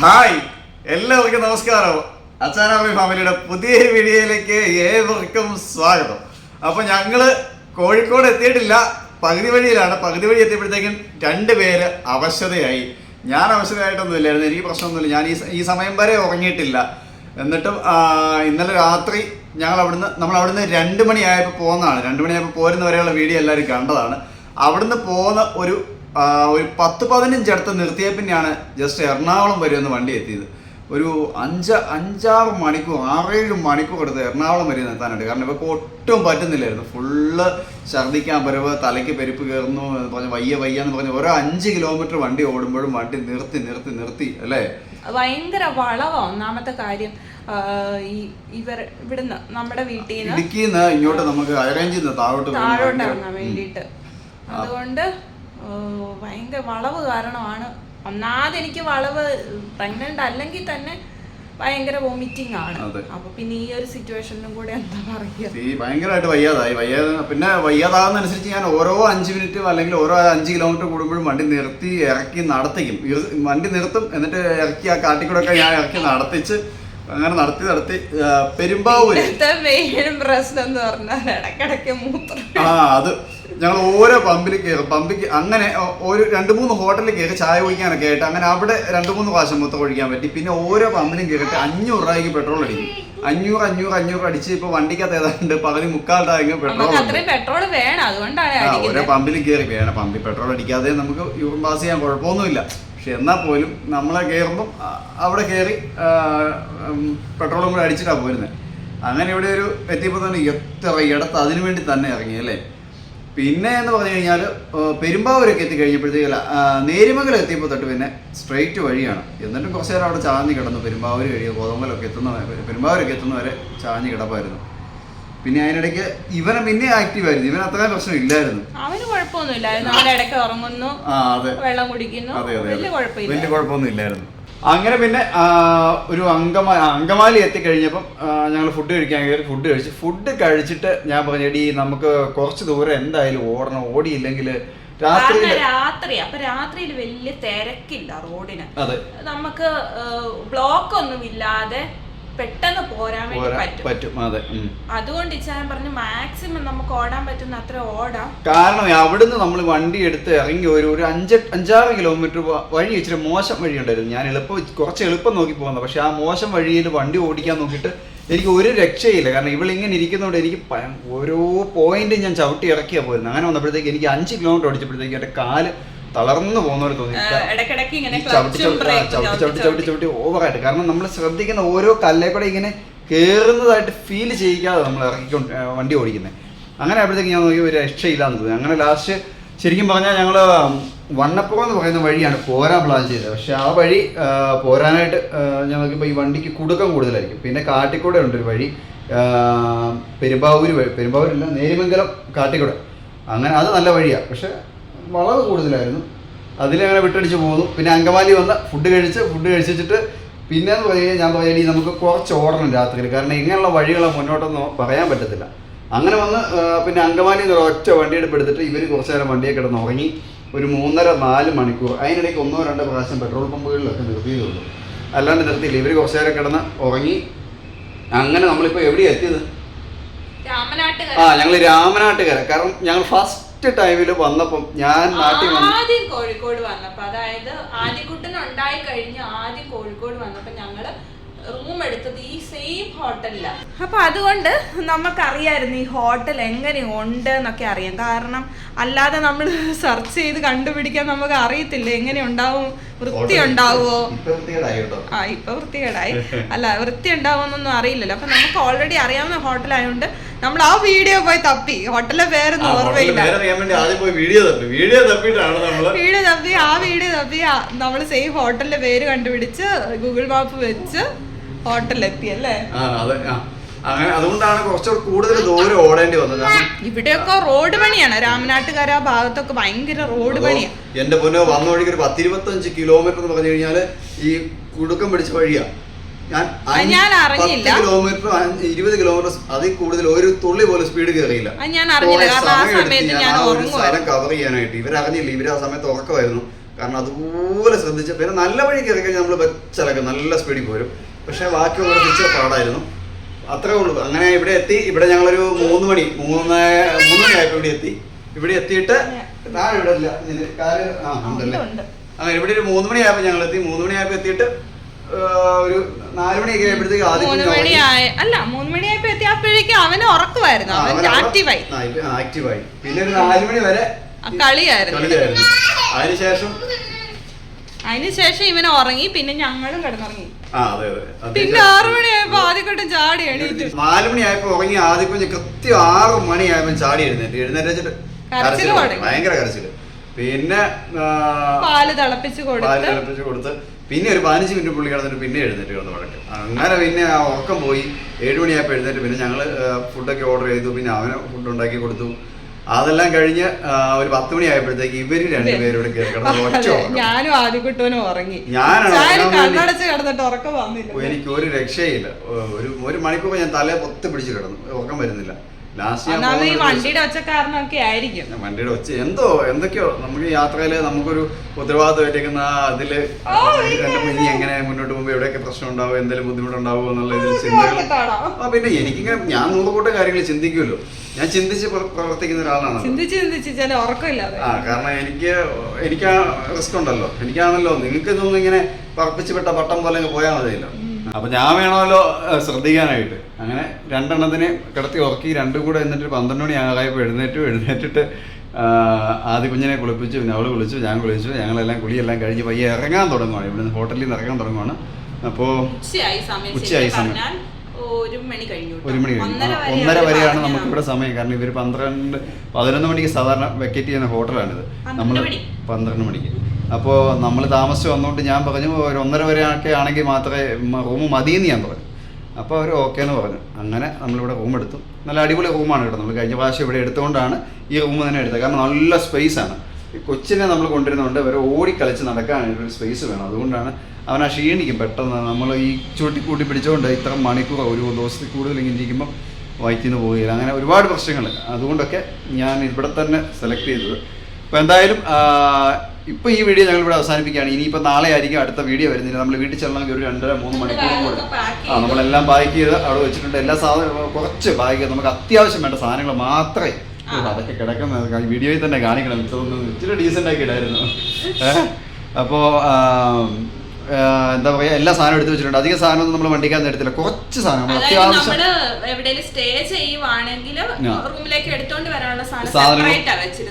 Hi എല്ലാവർക്കും നമസ്കാരം. അച്ചാനാമി ഫാമിലിയുടെ പുതിയ വീഡിയോയിലേക്ക് ഏവർക്കും സ്വാഗതം. അപ്പൊ ഞങ്ങൾ കോഴിക്കോട് എത്തിയിട്ടില്ല. പകുതി വഴിയിലാണ്. പകുതി വഴി എത്തിയപ്പോഴത്തേക്കും രണ്ടുപേര് അവശതയായി. ഞാൻ അവശതയായിട്ടൊന്നും ഇല്ലായിരുന്നു എനിക്ക് പ്രശ്നമൊന്നുമില്ല. ഞാൻ ഈ ഈ സമയം വരെ ഉറങ്ങിയിട്ടില്ല. എന്നിട്ടും ഇന്നലെ രാത്രി ഞങ്ങൾ അവിടുന്ന് നമ്മൾ അവിടുന്ന് രണ്ട് മണിയായപ്പോൾ പോകുന്നതാണ് രണ്ട് മണിയായപ്പോൾ പോരുന്ന വരെയുള്ള വീഡിയോ എല്ലാവരും കണ്ടതാണ്. അവിടുന്ന് പോകുന്ന ഒരു ഒരു പത്ത് പതിനഞ്ച് അടുത്ത് നിർത്തിയ പിന്നെയാണ് ജസ്റ്റ് എറണാകുളം വരെ ഒന്ന് വണ്ടി എത്തിയത്. ഒരു അഞ്ച് അഞ്ചാറ് മണിക്കൂർ ആറേഴ് മണിക്കൂർ എടുത്ത് എറണാകുളം വരെ നിർത്താനായിട്ട് കാരണം ഇവർക്ക് ഒട്ടും പറ്റുന്നില്ലായിരുന്നു. ഫുള്ള് ഛർദ്ദിക്കാൻ പരവ് തലയ്ക്ക് പെരുപ്പ് കയറുന്നു എന്ന് പറഞ്ഞ് വയ്യ വയ്യ എന്ന് പറഞ്ഞ് ഓരോ അഞ്ച് കിലോമീറ്റർ വണ്ടി ഓടുമ്പോഴും വണ്ടി നിർത്തി നിർത്തി നിർത്തി അല്ലേ? ഭയങ്കര വളവാ ഒന്നാമത്തെ കാര്യം. ഈ ഇവർ ഇവിടുന്ന് നമ്മുടെ വീട്ടിൽ നിന്ന് ഇങ്ങോട്ട് നമുക്ക് അറേഞ്ച് നിന്ന് താഴോട്ട് താഴോട്ട് ഇറങ്ങാൻ വേണ്ടിയിട്ട്. അതുകൊണ്ട് ഭയങ്കര വളവ് കാരണമാണ്. ഒന്നാമത് എനിക്ക് വളവ് പ്രഗ്നന്റ് അല്ലെങ്കിൽ തന്നെ ഭയങ്കര വോമിറ്റിംഗ് ആണ്. അപ്പൊ പിന്നെ ഈ ഒരു സിറ്റുവേഷനിലും കൂടെ എന്താ പറയുക? ഭയങ്കരമായിട്ട് വയ്യാതായി. വയ്യാതെ പിന്നെ വയ്യാതാകുന്നതനുസരിച്ച് ഞാൻ ഓരോ അഞ്ച് മിനിറ്റ് അല്ലെങ്കിൽ ഓരോ അഞ്ച് കിലോമീറ്റർ കൂടുമ്പോഴും വണ്ടി നിർത്തി ഇറക്കി നടത്തിക്കും. വണ്ടി നിർത്തും. എന്നിട്ട് ഇറക്കി ആ കാട്ടിക്കൂടൊക്കെ ഞാൻ ഇറക്കി നടത്തിച്ച് അങ്ങനെ നടത്തി നടത്തി പെരുമ്പാവൂര്. പ്രശ്നം എന്ന് പറഞ്ഞാൽ ഇടക്കിടക്ക് മൂത്രം. ആ അത്. ഞങ്ങൾ ഓരോ പമ്പിൽ കയറും പമ്പിക്ക് അങ്ങനെ ഒരു രണ്ട് മൂന്ന് ഹോട്ടലിൽ കയറി ചായ കുടിക്കാനൊക്കെ ആയിട്ട് അങ്ങനെ അവിടെ രണ്ട് മൂന്ന് പ്രാവശ്യം മൊത്തം ഒഴിക്കാൻ പറ്റി. പിന്നെ ഓരോ പമ്പിലും കയറിയിട്ട് അഞ്ഞൂറ് രൂപയ്ക്ക് പെട്രോൾ അടിക്കും. അഞ്ഞൂറ് അഞ്ഞൂറ് അഞ്ഞൂറ് അടിച്ച് ഇപ്പൊ വണ്ടിക്കകത്ത് ഏതാണ്ട് പകുതി മുക്കാൽ ടാങ്ക് പെട്രോൾ പെട്രോൾ വേണം. അതുകൊണ്ടാണ് ഓരോ പമ്പിലും കയറി വേണം. പമ്പിൽ പെട്രോൾ അടിക്കാതെ നമുക്ക് യൂറിൻ പാസ് ചെയ്യാൻ കുഴപ്പമൊന്നുമില്ല. പക്ഷെ എന്നാൽ പോലും നമ്മളെ കയറുമ്പം അവിടെ കയറി പെട്രോളും കൂടെ അടിച്ചിട്ടാണ് പോരുന്നത് അങ്ങനെ ഇവിടെ ഒരു എത്തിയപ്പോൾ തന്നെ എത്ര ഇടത്ത് അതിനു വേണ്ടി തന്നെ ഇറങ്ങി അല്ലേ? പിന്നെ എന്ന് പറഞ്ഞു കഴിഞ്ഞാൽ പെരുമ്പാവൂരൊക്കെ എത്തിക്കഴിഞ്ഞപ്പോഴത്തേക്ക് നേരിമംഗലം എത്തിയപ്പോൾ തൊട്ട് പിന്നെ സ്ട്രെയിറ്റ് വഴിയാണ്. എന്നിട്ടും കുറച്ച് നേരം അവിടെ ചാഞ്ഞ് കിടന്നു. പെരുമ്പാവൂർ കഴിയും ഗോതമ്പലൊക്കെ എത്തുന്ന വരെ- പെരുമ്പാവൂരൊക്കെ എത്തുന്നവരെ ചാഞ്ഞ് കിടപ്പായിരുന്നു. പിന്നെ അതിനിടയ്ക്ക് ഇവനെ പിന്നെ ആക്റ്റീവ് ആയിരുന്നു. ഇവൻ അത്രയും പ്രശ്നം ഇല്ലായിരുന്നു. അവന് കുഴപ്പമൊന്നുമില്ലായിരുന്നു. ഇടയ്ക്ക് ഉറങ്ങുന്നു വെള്ളം കുടിക്കുന്നു. വലിയ കുഴപ്പമൊന്നും ഇല്ലായിരുന്നു. അങ്ങനെ പിന്നെ ഒരു അങ്കമാ അങ്കമാലി എത്തിക്കഴിഞ്ഞപ്പം ഞങ്ങൾ ഫുഡ് കഴിക്കാൻ കയറി ഫുഡ് കഴിച്ച്. ഫുഡ് കഴിച്ചിട്ട് ഞാൻ പറഞ്ഞു എടി നമുക്ക് കുറച്ച് ദൂരം എന്തായാലും ഓടണം. ഓടിയില്ലെങ്കിൽ രാത്രി രാത്രി അപ്പൊ രാത്രിയിൽ വലിയ തിരക്കില്ല റോഡിന്. നമുക്ക് ബ്ലോക്ക് ഒന്നും ഇല്ലാതെ പെട്ടെന്ന് പോരാൻ വേണ്ടി പറ്റും. പറ്റും. അതെ. അതുകൊണ്ട് ഇച്ചാൻ പറഞ്ഞു മാക്സിമം നമുക്ക് ഓടാൻ പറ്റുന്ന അത്ര ഓടാം. കാരണം അവിടുന്ന് നമ്മൾ വണ്ടി എടുത്ത് ഇറങ്ങി ഒരു ഒരു അഞ്ച് അഞ്ചാറ് കിലോമീറ്റർ വഴി ഇച്ചിരി മോശം വഴി ഉണ്ടായിരുന്നു. ഞാൻ എളുപ്പം കുറച്ച് എളുപ്പം നോക്കി പോകുന്നത് പക്ഷെ ആ മോശം വഴിയിൽ വണ്ടി ഓടിക്കാൻ നോക്കിയിട്ട് എനിക്ക് ഒരു രക്ഷയില്ല. കാരണം ഇവളിങ്ങനെ ഇരിക്കുന്നതുകൊണ്ട് എനിക്ക് ഓരോ പോയിന്റും ഞാൻ ചവിട്ടി ഇറക്കിയാ പോയിരുന്നു അങ്ങനെ വന്നപ്പോഴത്തേക്ക് എനിക്ക് അഞ്ച് കിലോമീറ്റർ ഓടിച്ചപ്പോഴത്തേക്ക് എന്റെ കാൽ തളർന്നു പോകുന്നവരെ തോന്നി. ചവിട്ടി ചവിട്ടി ചവിട്ടി ചവിട്ടി ഓവറായിട്ട്. കാരണം നമ്മൾ ശ്രദ്ധിക്കുന്ന ഓരോ കല്ലേ കൂടെ ഇങ്ങനെ കയറുന്നതായിട്ട് ഫീൽ ചെയ്യിക്കാതെ നമ്മൾ ഇറക്കിക്കൊണ്ട് വണ്ടി ഓടിക്കുന്നത് അങ്ങനെ ആയപ്പോഴത്തേക്ക് ഞാൻ നോക്കി ഒരു രക്ഷയില്ലാന്ന് തോന്നി. അങ്ങനെ ലാസ്റ്റ് ശരിക്കും പറഞ്ഞാൽ ഞങ്ങൾ വണ്ണപ്പുറം എന്ന് പറയുന്ന വഴിയാണ് പോരാൻ പ്ലാൻ ചെയ്തത്. പക്ഷെ ആ വഴി പോരാനായിട്ട് ഞാൻ നോക്കിയപ്പോൾ ഈ വണ്ടിക്ക് കുടുക്കം കൂടുതലായിരിക്കും. പിന്നെ കാട്ടിക്കൂടെ ഉണ്ട് ഒരു വഴി പെരുമ്പാവൂര് പെരുമ്പാവൂർ വഴി. പെരുമ്പാവൂരില്ല നേരിമംഗലം കാട്ടിക്കൂടെ. അങ്ങനെ അത് നല്ല വഴിയാണ് പക്ഷെ വളവ് കൂടുതലായിരുന്നു. അതിലങ്ങനെ വിട്ടടിച്ച് പോകുന്നു പിന്നെ അങ്കമാലി വന്ന ഫുഡ് കഴിച്ച് ഫുഡ് കഴിച്ചിട്ട് പിന്നെ എന്ന് പറയുക ഞാൻ പറയാം നമുക്ക് കുറച്ച് ഓടണം രാത്രിയിൽ. കാരണം ഇങ്ങനെയുള്ള വഴികളെ മുന്നോട്ടൊന്നും പറയാൻ പറ്റത്തില്ല. അങ്ങനെ വന്ന് പിന്നെ അങ്കമാലി നിന്ന് ഒറ്റ വണ്ടിയെടുപ്പ് എടുത്തിട്ട് ഇവർ കുറച്ച് നേരം വണ്ടിയെ കിടന്ന് ഉറങ്ങി ഒരു മൂന്നര നാല് മണിക്കൂർ. അതിനിടയ്ക്ക് ഒന്നോ രണ്ടോ പ്രാവശ്യം പെട്രോൾ പമ്പുകളിലൊക്കെ നിർത്തിയതുള്ളൂ അല്ലാണ്ട് നിർത്തിയില്ല. ഇവർ കുറച്ച് നേരം കിടന്ന് ഉറങ്ങി. അങ്ങനെ നമ്മളിപ്പോൾ എവിടെയാണ് എത്തിയത്? ആ ഞങ്ങൾ രാമനാട്ടുകര. കാരണം ഞങ്ങൾ ഫസ്റ്റ് ടൈമിൽ വന്നപ്പം ഞാൻ നാട്ടിൽ വന്നു ആദ്യം കോഴിക്കോട് വന്നപ്പോ അതായത് ആദ്യക്കുട്ടൻ ഉണ്ടായി കഴിഞ്ഞ് ആദ്യം കോഴിക്കോട് വന്നപ്പോ ഞങ്ങൾ റൂം എടുത്തത് ഈ സെയിം ഹോട്ടലില അപ്പൊ അതുകൊണ്ട് നമുക്കറിയായിരുന്നു ഈ ഹോട്ടൽ എങ്ങനെ ഉണ്ട് എന്നൊക്കെ അറിയാം. കാരണം അല്ലാതെ നമ്മൾ സെർച്ച് ചെയ്ത് കണ്ടുപിടിക്കാൻ നമുക്ക് അറിയത്തില്ല എങ്ങനെ ഉണ്ടാവും? വൃത്തി ഉണ്ടാവുമോ ആ ഇപ്പൊ വൃത്തികേടായി. അല്ല വൃത്തി ഉണ്ടാവുമെന്നൊന്നും അറിയില്ലല്ലോ. അപ്പൊ നമുക്ക് ഓൾറെഡി അറിയാവുന്ന ഹോട്ടലായതുകൊണ്ട് നമ്മൾ ആ വീഡിയോ പോയി തപ്പി. ഹോട്ടലിലെ വേറെ ഓർമ്മയില്ല. പേര് പോയി വീഡിയോ തപ്പി. വീഡിയോ തപ്പി ആ വീഡിയോ തപ്പി. നമ്മൾ സെയിം ഹോട്ടലിന്റെ പേര് കണ്ടുപിടിച്ച് ഗൂഗിൾ മാപ്പ് വെച്ച് ഹോട്ടലിലെത്തി അല്ലേ? അങ്ങനെ അതുകൊണ്ടാണ് കുറച്ച് കൂടുതൽ ദൂരം ഓടേണ്ടി വന്നത്. ഇവിടെയൊക്കെ റോഡ് പണിയാണ്. രാമനാട്ടുകാര ഭാഗത്തൊക്കെ ഭയങ്കര റോഡ് പണിയാണ് എന്റെ പൊന്നോ വന്ന വഴിക്ക് ഒരു പത്തിരുപത്തഞ്ച് കിലോമീറ്റർ എന്ന് പറഞ്ഞു കഴിഞ്ഞാൽ ഈ കുടുക്കം പിടിച്ച വഴിയാ. ഞാൻ അറിഞ്ഞില്ല. കിലോമീറ്റർ ഇരുപത് കിലോമീറ്റർ അതിൽ കൂടുതൽ ഒരു തുള്ളി പോലും സ്പീഡ് കയറിയില്ല ഞാൻ അറിഞ്ഞില്ല. കാരണം ആ സമയത്ത് ഞാൻ സ്ഥലം കവർ ചെയ്യാനായിട്ട്. ഇവരറിഞ്ഞില്ല ഇവർ ആ സമയത്ത് ഉറക്കമായിരുന്നു. കാരണം അതുപോലെ ശ്രദ്ധിച്ച പിന്നെ നല്ല വഴി കയറി കഴിഞ്ഞാൽ നമ്മൾ വെച്ചലക്കും നല്ല സ്പീഡിൽ പോരും. പക്ഷേ ബാക്കിയുള്ള തിരിച്ച് പാടായിരുന്നു. അത്രേ ഉള്ളൂ. അങ്ങനെ ഇവിടെ എത്തി. ഇവിടെ ഞങ്ങളൊരു മൂന്ന് മണി മൂന്ന് മൂന്ന് മണിയായപ്പോൾ ഇവിടെ എത്തി. ഇവിടെ എത്തിയിട്ട് താഴെ ഇവിടെ ഇല്ല. കാൽ ആ ഉണ്ടല്ലേ? ഉണ്ട്. അങ്ങനെ ഇവിടെ ഒരു മൂന്ന് മണിയായപ്പോൾ ഞങ്ങൾ എത്തി മൂന്ന് മണിയായപ്പോൾ എത്തിയിട്ട് ഒരു നാല് മണിയൊക്കെ ആയപ്പോഴത്തേക്ക് മൂന്ന് മണി. മണിയായ അല്ല മൂന്ന് മണിയായപ്പോ എത്തിയപ്പോഴേക്കും അവന് ഉറക്കുമായിരുന്നു. അവൻ ആക്റ്റീവായി ആക്റ്റീവായി പിന്നെ ഒരു നാല് മണി വരെ കളിയായിരുന്നു. അതിനുശേഷം? അതിനുശേഷം ഇവൻ ഉറങ്ങി പിന്നെ ഞങ്ങളും കിടന്നുറങ്ങി. പിന്നെ ആറു മണിയായപ്പോ ആദ്യക്കൊട്ടും ചാടി എണീറ്റു. നാല് മണിയായപ്പോ ഉറങ്ങി ആദ്യം കുഞ്ഞ് കൃത്യം ആറ് മണിയായപ്പോ ചാടി എഴുന്നേറ്റ്. എഴുന്നേറ്റ് കരച്ചിൽ ഭയങ്കര കരച്ചിൽ. പിന്നെ പാൽ തിളപ്പിച്ച് പാൽ കൊടുത്ത് തിളപ്പിച്ച് കൊടുത്ത്. പിന്നെ ഒരു പതിനഞ്ച് മിനിറ്റ് പുള്ളി കിടന്നിട്ട് പിന്നെ എഴുന്നേറ്റ് കിടന്ന് വഴക്ക്. അങ്ങനെ പിന്നെ ആ ഉറക്കം പോയി. ഏഴ് മണിയായപ്പോൾ എഴുന്നേറ്റ് പിന്നെ ഞങ്ങൾ ഫുഡൊക്കെ ഓർഡർ ചെയ്തു. പിന്നെ അവന് ഫുഡ് ഉണ്ടാക്കി കൊടുത്തു. അതെല്ലാം കഴിഞ്ഞ് ഒരു പത്ത് മണി ആയപ്പോഴത്തേക്ക് ഇവർ രണ്ടുപേരോട്. ഞാനും ഉറങ്ങി. ഞാനാണ് എനിക്ക് ഒരു രക്ഷയില്ല. ഒരു ഒരു മണിക്കൂർ ഞാൻ തലയെ പൊത്തി പിടിച്ച് കിടന്നു. ഉറക്കം വരുന്നില്ല. ലാസ്റ്റ് ഈ പോകുന്ന ഒരു വണ്ടിയുടെ ആയിരിക്കും. വണ്ടിയുടെ ഒച്ച എന്തോ എന്തൊക്കെയോ നമുക്ക് യാത്രയിൽ നമുക്കൊരു ഉത്തരവാദിത്വം ഏറ്റേക്കുന്ന അതിൽ ഇനി എങ്ങനെ മുന്നോട്ട് പോകുമ്പോൾ എവിടെയൊക്കെ പ്രശ്നം ഉണ്ടാവും എന്തെങ്കിലും ബുദ്ധിമുട്ടുണ്ടാവുമോ എന്നുള്ള ഇതിൽ ചിന്തകൾ? ആ പിന്നെ എനിക്കിങ്ങനെ ഞാൻ നൂറ് കൂട്ടം കാര്യങ്ങൾ ചിന്തിക്കുമല്ലോ. ഞാൻ ചിന്തിച്ച് പ്രവർത്തിക്കുന്ന ഒരാളാണ്. ചിന്തിച്ച് ചിന്തിച്ച് ചില ഉറക്കമില്ലാതെ. ആ കാരണം എനിക്ക് എനിക്ക് റിസ്ക് ഉണ്ടല്ലോ. എനിക്കാണല്ലോ നിങ്ങൾക്ക് ഇതൊന്നും ഇങ്ങനെ പറപ്പിച്ച് വിട്ട പട്ടം പോലെ പോയാൽ മതിയല്ലോ. അപ്പൊ ഞാൻ വേണമല്ലോ ശ്രദ്ധിക്കാനായിട്ട്. അങ്ങനെ രണ്ടെണ്ണത്തിനെ കിടത്തി ഉറക്കി രണ്ടും കൂടെ എന്നിട്ട് പന്ത്രണ്ട് മണി ആകായപ്പോൾ എഴുന്നേറ്റു. എഴുന്നേറ്റിട്ട് ആദ്യ കുഞ്ഞിനെ കുളിപ്പിച്ചു പിന്നെ അവൾ കുളിച്ചു ഞാൻ കുളിച്ചു ഞങ്ങളെല്ലാം കുളിയെല്ലാം കഴിഞ്ഞ് പയ്യെ ഇറങ്ങാൻ തുടങ്ങുവാണ്. ഇവിടുന്ന് ഹോട്ടലിൽ നിന്ന് ഇറങ്ങാൻ തുടങ്ങുവാണ്. അപ്പോൾ ഉച്ചയായി സമയം ഒരു മണി കഴിഞ്ഞു ഒന്നര വരെയാണ്. നമുക്ക് ഇവിടെ സമയം. കാരണം ഇവർ പന്ത്രണ്ട് പതിനൊന്ന് മണിക്ക് സാധാരണ വെക്കറ്റ് ചെയ്യുന്ന ഹോട്ടലാണിത്. നമ്മൾ. പന്ത്രണ്ട് മണിക്ക്. അപ്പോൾ നമ്മൾ താമസിച്ച് വന്നുകൊണ്ട് ഞാൻ പറഞ്ഞു ഒരു ഒന്നര വരെ ഒക്കെ ആണെങ്കിൽ മാത്രമേ റൂം മതിയെന്ന് ഞാൻ പറഞ്ഞു. അപ്പോൾ അവർ ഓക്കെ എന്ന് പറഞ്ഞു. അങ്ങനെ നമ്മളിവിടെ റൂം എടുത്തു. നല്ല അടിപൊളി റൂമാണ് കേട്ടോ. നമ്മൾ കഴിഞ്ഞ പ്രാവശ്യം ഇവിടെ എടുത്തുകൊണ്ടാണ് ഈ റൂം തന്നെ എടുത്തത്. കാരണം നല്ല സ്പേസ് ആണ്. ഈ കൊച്ചിനെ നമ്മൾ കൊണ്ടുവരുന്നതുകൊണ്ട് അവർ ഓടിക്കളിച്ച് നടക്കാൻ ഒരു സ്പേസ് വേണം. അതുകൊണ്ടാണ് അവൻ ആ ക്ഷീണിക്കും. പെട്ടെന്ന് നമ്മൾ ഈ ചുട്ടി കൂട്ടി പിടിച്ചുകൊണ്ട് ഇത്ര മണിക്കൂർ ഒരു ദിവസത്തിൽ കൂടുതൽ ഇങ്ങനെ ഇരിക്കുമ്പോൾ നിന്ന് പോവുകയില്ല. അങ്ങനെ ഒരുപാട് പ്രശ്നങ്ങൾ. അതുകൊണ്ടൊക്കെ ഞാൻ ഇവിടെ തന്നെ സെലക്ട് ചെയ്തത്. അപ്പോൾ എന്തായാലും ഇപ്പോൾ ഈ വീഡിയോ ഞങ്ങൾ ഇവിടെ അവസാനിപ്പിക്കുകയാണ്. ഇനിയിപ്പോൾ നാളെ ആയിരിക്കും അടുത്ത വീഡിയോ വരുന്നില്ല നമ്മൾ വീട്ടിൽ ചെല്ലണമെങ്കിൽ ഒരു രണ്ടര മൂന്ന് മണിക്കൂർ കൂടെ. ആ നമ്മളെല്ലാം പാക്ക് ചെയ്ത് അവിടെ വെച്ചിട്ടുണ്ട്. എല്ലാ സാധനവും കുറച്ച് പാക്ക് ചെയ്ത് നമുക്ക് അത്യാവശ്യം വേണ്ട സാധനങ്ങൾ മാത്രമേ അതൊക്കെ കിടക്കുന്ന വീഡിയോയിൽ തന്നെ കാണിക്കണം. ഇതൊന്നും ഇച്ചിരി ഡീസന്റ് ആക്കി ഇടായിരുന്നു. ഏഹ് അപ്പോൾ എന്താ പറയാ എല്ലാ സാധനം എടുത്ത് വെച്ചിട്ടുണ്ട്. അധികം സാധനം നമ്മൾ വണ്ടിക്കാൻ എടുത്തില്ല. കുറച്ച് സാധനം. അത്യാവശ്യം സ്റ്റേ ചെയ്യുവാണെങ്കിൽ ആ. റൂമിലേക്ക് എടുത്തോണ്ട് വരാനുള്ള സാധനം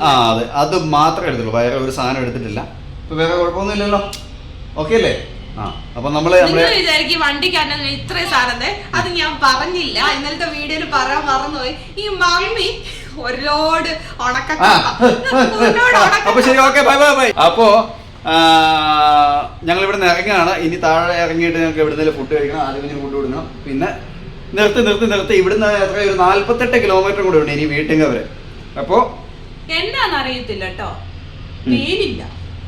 ആ ആ അതെ. അത് മാത്രമേ എടുത്തുള്ളൂ. വേറെ ഒരു സാധനം എടുത്തിട്ടില്ല. ഇപ്പൊ വേറെ കുഴപ്പമൊന്നുമില്ലല്ലോ. ഓക്കെ അല്ലേ? ആ അപ്പൊ നമ്മൾ വിചാരിക്കും വണ്ടിക്കാരനെ ഇത്രയും സാധനം അത് ഞാൻ പറഞ്ഞില്ല. ഇന്നലത്തെ വീഡിയോയിൽ പറയാൻ മറന്നുപോയി. ഈ മമ്മി ഒരുപാട് ഉണക്ക അപ്പൊ ശരി ഓക്കെ ബൈ ബൈ ബൈ അപ്പോ ഞങ്ങൾ ഇവിടെ നിന്ന് ഇറങ്ങുകയാണ്. ഇനി താഴെ ഇറങ്ങിയിട്ട് ഞങ്ങൾക്ക് എവിടെ ഫുഡ് കഴിക്കണം ആദ്യം കുഞ്ഞിന് ഫുഡ് കൊടുക്കണം. പിന്നെ നിർത്തി നിർത്തി നിർത്തി. ഇവിടുന്ന് എത്ര? ഒരു നാല്പത്തെട്ട് കിലോമീറ്റർ കൂടെ ഉണ്ട് ഇനി വീട്ടിൽ വരെ അപ്പോ അറിയത്തില്ല കേട്ടോ വെയിലില്ല.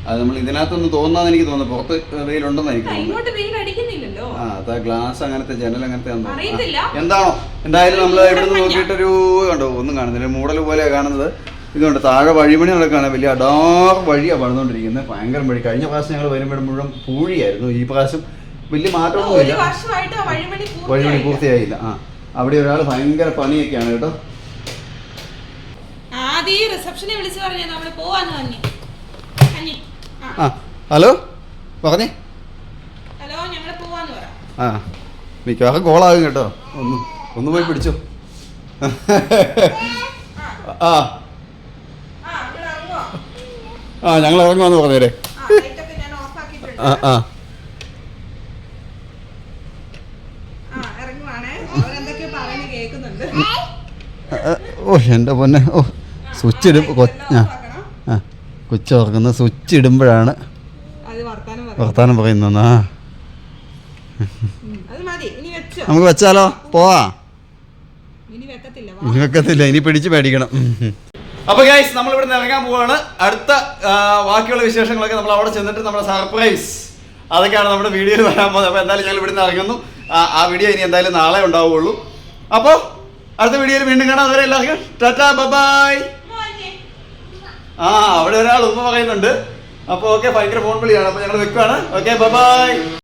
അത് നമ്മൾ ഇതിനകത്തൊന്ന് തോന്നാന്ന് എനിക്ക് തോന്നുന്നു. പുറത്ത് വെയിലുണ്ടെന്ന് എനിക്ക് തോന്നുന്നു. ആ അതാ ഗ്ലാസ് അങ്ങനത്തെ ജനൽ അങ്ങനത്തെ. എന്താണോ? എന്തായാലും നമ്മൾ എവിടെ ഇവിടെ നിന്ന് നോക്കിയിട്ടൊരു കണ്ടോ? ഒന്നും കാണുന്നില്ല. മൂടൽ പോലെയാണ് കാണുന്നത്. ഇതുകൊണ്ട് താഴെ വഴിമണി നടക്കുകയാണ് വലിയ അടാർ വഴിയാണ് വളർന്നുകൊണ്ടിരിക്കുന്നത്. ഭയങ്കര വഴി. കഴിഞ്ഞ പ്രാവശ്യം ഞങ്ങൾ വരുമ്പോൾ മുഴുവൻ പൂഴിയായിരുന്നു. ഈ പ്രാവശ്യം വലിയ മാറ്റമൊന്നുമില്ല. വഴിമണി പൂർത്തിയായില്ല. ആ. അവിടെ ഒരാൾ ഭയങ്കര പണിയൊക്കെയാണ് കേട്ടോ. ആ. ഹലോ? പറഞ്ഞേ. ആ. മിക്കവാറും കോളാകും കേട്ടോ. ഒന്ന് ഒന്ന് പോയി പിടിച്ചോ. ആ. ആ ഞങ്ങൾ ഇറങ്ങുവാന്ന് പറഞ്ഞേരെ. ആ ആ ഓ എന്റെ പൊന്നെ. ഓ സ്വിച്ച് ഇടും. ആ ആ. കൊച്ചു ഓർക്കുന്ന സ്വിച്ച് ഇടുമ്പോഴാണ് വർത്താനം പറയും വർത്താനം പറയുന്ന ആ. നമുക്ക് വെച്ചാലോ? പോവാ. ഇനി വെക്കത്തില്ല. ഇനി പിടിച്ച് മേടിക്കണം അപ്പൊ ഗൈസ് നമ്മൾ ഇവിടെ ഇറങ്ങാൻ പോവാണ്. അടുത്ത ബാക്കിയുള്ള വിശേഷങ്ങളൊക്കെ നമ്മൾ അവിടെ ചെന്നിട്ട് നമ്മുടെ സർപ്രൈസ് അതൊക്കെയാണ് നമ്മുടെ വീഡിയോയിൽ വരാൻ പോകുന്നത്. അപ്പോൾ എന്തായാലും ഞങ്ങൾ ഇവിടെ നിന്ന് ഇറങ്ങുന്നു. ആ, വീഡിയോ ഇനി എന്തായാലും നാളെ ഉണ്ടാവുകയുള്ളൂ. അപ്പോൾ അടുത്ത വീഡിയോയിൽ വീണ്ടും കാണാം. അതുവരെ എല്ലാവർക്കും ടാറ്റാ ബൈ മോനെ. ആ അവിടെ ഒരാൾ ഉമ്മ പറയുന്നുണ്ട്. അപ്പോൾ ഓക്കെ ഭയങ്കര ഫോൺ വിളിയാണ്. അപ്പോൾ ഞങ്ങൾ വെക്കുവാണ്. Okay bye